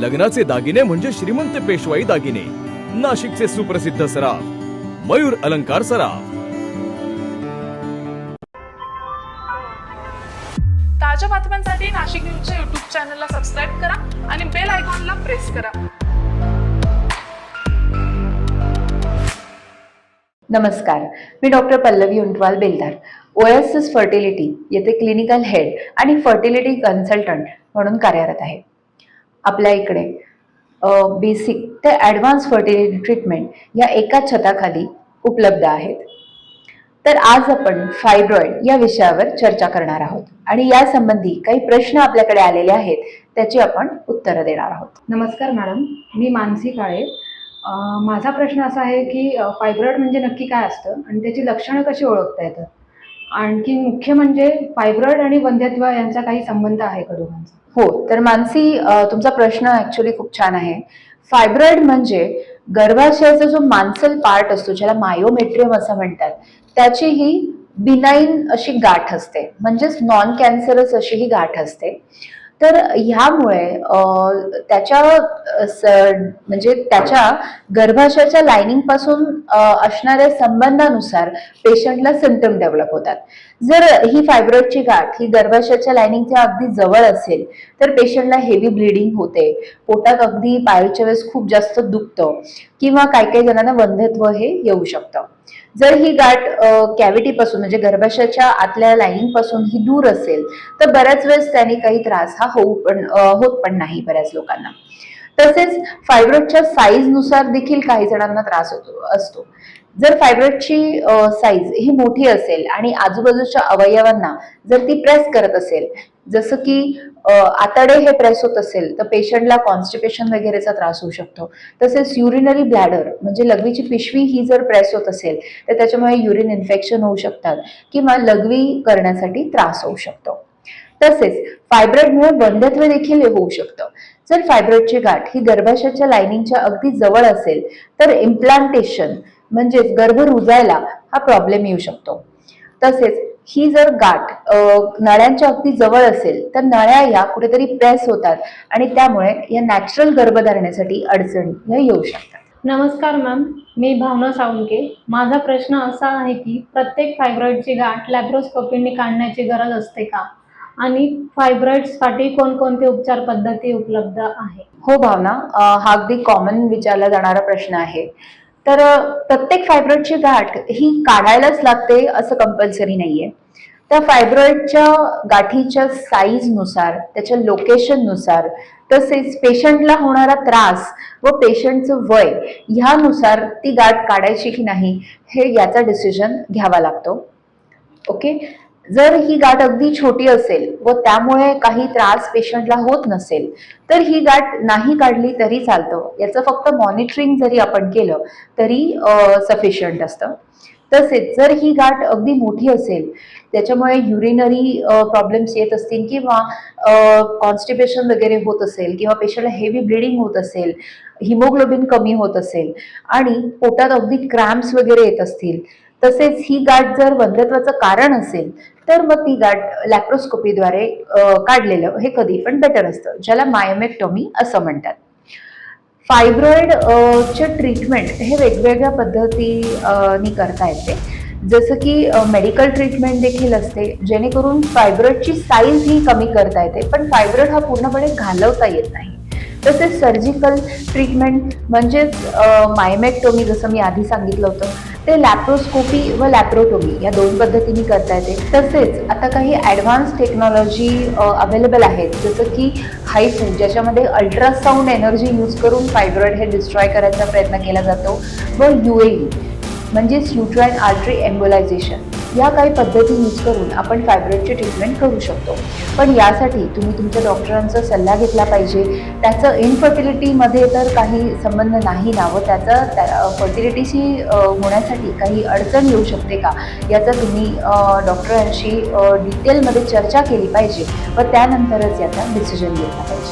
लग्नाचे दागिने म्हणजे श्रीमंत पेशवाई दागिने. नाशिकचे सुप्रसिद्ध सराफ. मयूर अलंकार सराफ. ताज्या बातम्यांसाठी नाशिक न्यूजच्या युट्यूब चॅनलला सबस्क्राईब करा आणि बेल आयकॉनला प्रेस करा. नमस्कार. मी doctor Pallavi Untwal Beldar. OSS fertility येथे क्लिनिकल हेड आणि फर्टिलिटी कन्सल्टंट म्हणून कार्यरत आहे. आपल्या इकडे. बेसिक ते ॲडव्हान्स फर्टिलिटी ट्रीटमेंट या एकाच छताखाली उपलब्ध आहेत. तर आज आपण फायब्रॉइड या विषयावर चर्चा करणार आहोत. आणि या संबंधी काही प्रश्न आपल्याकडे आलेले आहेत त्याची आपण उत्तरं देणार आहोत. नमस्कार मॅडम मी मानसी काळे. माझा प्रश्न असा आहे की फायब्रॉइड म्हणजे नक्की काय असतं? आणि त्याची लक्षणं कशी ओळखता येतात? आणखी मुख्य म्हणजे फायब्रॉइड आणि वंध्यत्व यांचा काही संबंध आहे का दोघांचा? हो तर मानसी तुमचा प्रश्न ऍक्च्युली खूप छान आहे. फायब्रॉइड म्हणजे गर्भाशयाचा जो मांसल पार्ट असतो ज्याला मायोमेट्रियम असं म्हणतात त्याची ही बिनाईन अशी गाठ असते. म्हणजेच नॉन कॅन्सरस अशी ही गाठ असते. तर ह्यामुळे त्याच्या स- म्हणजे त्याच्या गर्भाशयाच्या लाइनिंगपासून असणाऱ्या संबंधानुसार पेशंटला सिमटम डेव्हलप होतात. जर ही फायब्रॉइडची गाठ ही गर्भाशयाच्या लाइनिंगच्या अगदी जवळ असेल तर पेशंटला हेवी ब्लिडिंग होते. पोटात अगदी पाळीच्या वेळेस खूप जास्त दुखतं किंवा काही काही जणांना वंध्यत्व हे येऊ शकतं. जर ही गाठ कॅव्हिटीपासून म्हणजे गर्भाशयाच्या आतल्या लाईनिंगपासून ही दूर असेल तर बऱ्याच वेळेस त्याने काही त्रास हा होऊ पण होत पण नाही बऱ्याच लोकांना. तसेच फायब्रोडच्या साईजनुसार देखील काही जणांना त्रास होतो असतो. जर फायब्रॉइडची साईज ही मोठी असेल आणि आजूबाजूच्या अवयवांना जर ती प्रेस करत असेल जसं की आतडे हे प्रेस होत असेल तर पेशंटला कॉन्स्टिपेशन वगैरेचा त्रास होऊ शकतो. तसेच युरिनरी ब्लॅडर म्हणजे लघवीची पिशवी ही जर प्रेस होत असेल तर त्याच्यामुळे युरिन इन्फेक्शन होऊ शकतात किंवा लघवी करण्यासाठी त्रास होऊ शकतो. तसेच फायब्रॉइडमुळे बंधत्व देखील होऊ शकतं. जर फायब्रॉइडची गाठ ही गर्भाशयाच्या लाइनिंगच्या अगदी जवळ असेल तर इम्प्लांटेशन म्हणजेच गर्भ रुजायला हा प्रॉब्लेम येऊ शकतो. तसेच ही जर गाठ नळ्यांच्या अगदी जवळ असेल तर नळ्या या कुठेतरी प्रेस होतात आणि त्यामुळे या नॅचरल गर्भधारणेसाठी अडचणी या येऊ शकतात. नमस्कार मॅम मी भावना साळुंके. माझा प्रश्न असा आहे की प्रत्येक फायब्रॉइडची गाठ लॅप्रोस्कोपीने काढण्याची गरज असते का? आणि फायब्रॉइड्ससाठी कोणकोणते उपचार पद्धती उपलब्ध आहे? हो भावना हा अगदी कॉमन विचारला जाणारा प्रश्न आहे. तर प्रत्येक फायब्रॉइडची गाठ ही काढायलाच लागते असं कंपल्सरी नाहीये. त्या फायब्रॉइडच्या गाठीच्या साईजनुसार त्याच्या लोकेशननुसार तसेच पेशंटला होणारा त्रास व पेशंटचं वय ह्यानुसार ती गाठ काढायची की नाही हे याचा डिसिजन घ्यावा लागतो. ओके जर ही गाठ अगदी छोटी असेल व त्यामुळे काही त्रास पेशंटला होत नसेल तर ही गाठ नाही काढली तरी चालतं. याचं फक्त मॉनिटरिंग जरी आपण केलं तरी सफिशियंट असतं. तसेच जर ही गाठ अगदी मोठी असेल त्याच्यामुळे युरिनरी प्रॉब्लेम्स येत असतील किंवा कॉन्स्टिपेशन वगैरे होत असेल किंवा पेशंटला हेवी ब्लिडिंग होत असेल हिमोग्लोबिन कमी होत असेल आणि पोटात अगदी क्रॅम्प्स वगैरे येत असतील तसेच ही गाठ जर वंध्यत्वाचं कारण असेल तर मग ती गाठ लॅप्रोस्कोपीद्वारे काढलेलं हे कधी पण बेटर असतं ज्याला मायोमेक्टॉमी असं म्हणतात. फायब्रॉइड चे ट्रीटमेंट हे वेगवेगळ्या पद्धतीनी करता येते. जसं की मेडिकल ट्रीटमेंट देखील असते जेणेकरून फायब्रॉइडची साईज ही कमी करता येते पण फायब्रॉइड हा पूर्णपणे घालवता येत नाही. तसेच सर्जिकल ट्रीटमेंट म्हणजेच मायमेक्टोमी जसं मी आधी सांगितलं होतं ते लॅप्रोस्कोपी व लॅप्रोटोमी या दोन पद्धतीने करता येते. तसेच आता काही ॲडव्हान्स टेक्नॉलॉजी अवेलेबल आहेत. जसं की हायफू ज्याच्यामध्ये अल्ट्रासाऊंड एनर्जी यूज करून फायब्रॉइड हे डिस्ट्रॉय करायचा प्रयत्न केला जातो. व यू ए म्हणजेच युट्राईन आर्टरी एम्बोलायझेशन या काही पद्धती यूज करून आपण फायब्रॉइडची ट्रीटमेंट करू शकतो. पण यासाठी तुम्ही तुमच्या डॉक्टरांचा सल्ला घेतला पाहिजे. त्याचं इनफर्टिलिटीमध्ये तर काही संबंध नाही ना व त्याचा फर्टिलिटीशी होण्यासाठी काही अडचण येऊ शकते का? याचा तुम्ही डॉक्टरांशी डिटेलमध्ये चर्चा केली पाहिजे व त्यानंतरच याचा डिसिजन घेतला पाहिजे.